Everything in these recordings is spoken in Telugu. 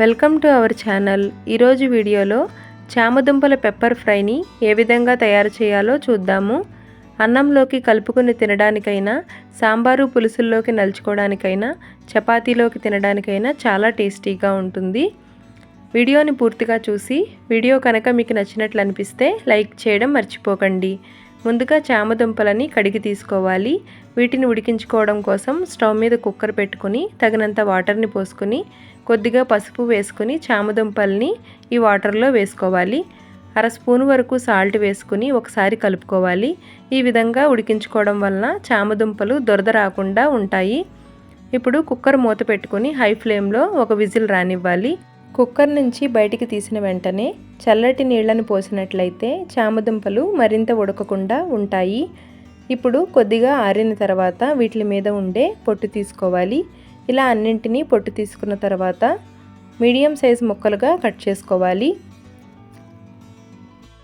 Welcome to our channel. ఈరోజు వీడియోలో చామదుంపల పెప్పర్ ఫ్రైని ఏ విధంగా తయారు చేయాలో చూద్దాము. అన్నంలోకి కలుపుకొని తినడానికైనా సాంబారు పులుసుల్లోకి నలుచుకోవడానికైనా చపాతీలోకి తినడానికైనా చాలా టేస్టీగా ఉంటుంది. వీడియోని పూర్తిగా చూసి వీడియో కనుక మీకు నచ్చినట్లు అనిపిస్తే లైక్ చేయడం మర్చిపోకండి. ముందుగా చామదుంపలని కడిగి తీసుకోవాలి. వీటిని ఉడికించుకోవడం కోసం స్టవ్ మీద కుక్కర్ పెట్టుకుని తగినంత వాటర్ని పోసుకుని కొద్దిగా పసుపు వేసుకుని చామదుంపల్ని ఈ వాటర్లో వేసుకోవాలి. అర స్పూన్ వరకు సాల్ట్ వేసుకుని ఒకసారి కలుపుకోవాలి. ఈ విధంగా ఉడికించుకోవడం వలన చామదుంపలు దొరద రాకుండా ఉంటాయి. ఇప్పుడు కుక్కర్ మూత పెట్టుకుని హై ఫ్లేమ్లో ఒక విజిల్ రానివ్వాలి. కుక్కర్ నుంచి బయటికి తీసిన వెంటనే చల్లటి నీళ్ళను పోసినట్లయితే చామదుంపలు మరింత ఉడకకుండా ఉంటాయి. ఇప్పుడు కొద్దిగా ఆరిన తర్వాత వీటి మీద ఉండే పొట్టు తీసుకోవాలి. ఇలా అన్నింటినీ పొట్టు తీసుకున్న తర్వాత మీడియం సైజ్ ముక్కలుగా కట్ చేసుకోవాలి.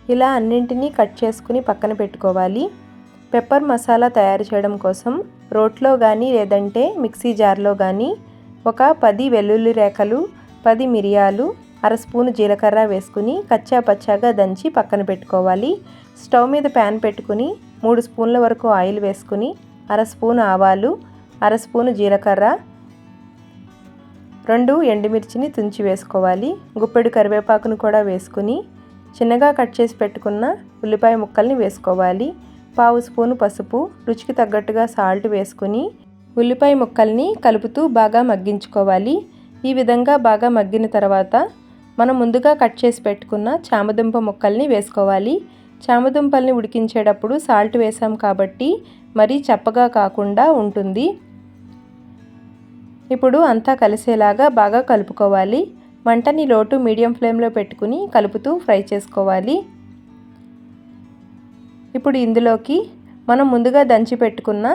ఇలా అన్నింటినీ కట్ చేసుకుని పక్కన పెట్టుకోవాలి. పెప్పర్ మసాలా తయారు చేయడం కోసం రోట్లో కానీ లేదంటే మిక్సీ జార్లో కానీ ఒక పది వెల్లుల్లి రేఖలు పది మిరియాలు అర స్పూను జీలకర్ర వేసుకుని కచ్చా పచ్చాగా దంచి పక్కన పెట్టుకోవాలి. స్టవ్ మీద ప్యాన్ పెట్టుకుని మూడు స్పూన్ల వరకు ఆయిల్ వేసుకుని అర స్పూను ఆవాలు అర స్పూను జీలకర్ర రెండు ఎండుమిర్చిని తుంచి వేసుకోవాలి. గుప్పెడు కరివేపాకును కూడా వేసుకుని చిన్నగా కట్ చేసి పెట్టుకున్న ఉల్లిపాయ ముక్కల్ని వేసుకోవాలి. పావు స్పూను పసుపు రుచికి తగ్గట్టుగా సాల్ట్ వేసుకుని ఉల్లిపాయ ముక్కల్ని కలుపుతూ బాగా మగ్గించుకోవాలి. ఈ విధంగా బాగా మగ్గిన తర్వాత మనం ముందుగా కట్ చేసి పెట్టుకున్న చామదుంప ముక్కల్ని వేసుకోవాలి. చామదుంపల్ని ఉడికించేటప్పుడు సాల్ట్ వేసాం కాబట్టి మరీ చప్పగా కాకుండా ఉంటుంది. ఇప్పుడు అంతా కలిసేలాగా బాగా కలుపుకోవాలి. మంటని లోటు మీడియం ఫ్లేమ్లో పెట్టుకుని కలుపుతూ ఫ్రై చేసుకోవాలి. ఇప్పుడు ఇందులోకి మనం ముందుగా దంచి పెట్టుకున్న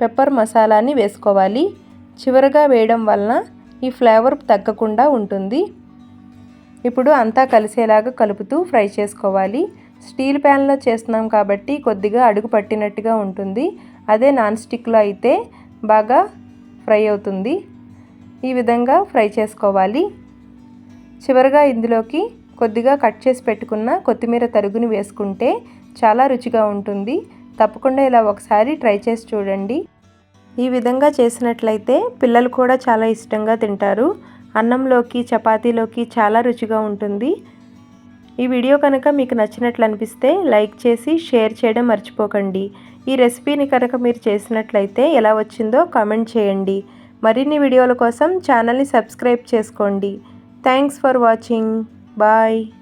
పెప్పర్ మసాలాని వేసుకోవాలి. చివరగా వేయడం వలన ఈ ఫ్లేవర్ తగ్గకుండా ఉంటుంది. ఇప్పుడు అంతా కలిసేలాగా కలుపుతూ ఫ్రై చేసుకోవాలి. స్టీల్ ప్యాన్లో చేస్తున్నాం కాబట్టి కొద్దిగా అడుగు పట్టినట్టుగా ఉంటుంది. అదే నాన్ స్టిక్లో అయితే బాగా ఫ్రై అవుతుంది. ఈ విధంగా ఫ్రై చేసుకోవాలి. చివరిగా ఇందులోకి కొద్దిగా కట్ చేసి పెట్టుకున్న కొత్తిమీర తరుగుని వేసుకుంటే చాలా రుచిగా ఉంటుంది. తప్పకుండా ఇలా ఒకసారి ట్రై చేసి చూడండి. ఈ విధంగా చేసినట్లయితే పిల్లలు కూడా చాలా ఇష్టంగా తింటారు. అన్నంలోకి చపాతీలోకి చాలా రుచిగా ఉంటుంది. ఈ వీడియో కనుక మీకు నచ్చినట్లు అనిపిస్తే లైక్ చేసి షేర్ చేయడం మర్చిపోకండి. ఈ రెసిపీని కనుక మీరు చేసినట్లయితే ఎలా వచ్చిందో కామెంట్ చేయండి. మరిన్ని వీడియోల కోసం ఛానల్ని సబ్స్క్రైబ్ చేసుకోండి. Thanks for watching. బాయ్.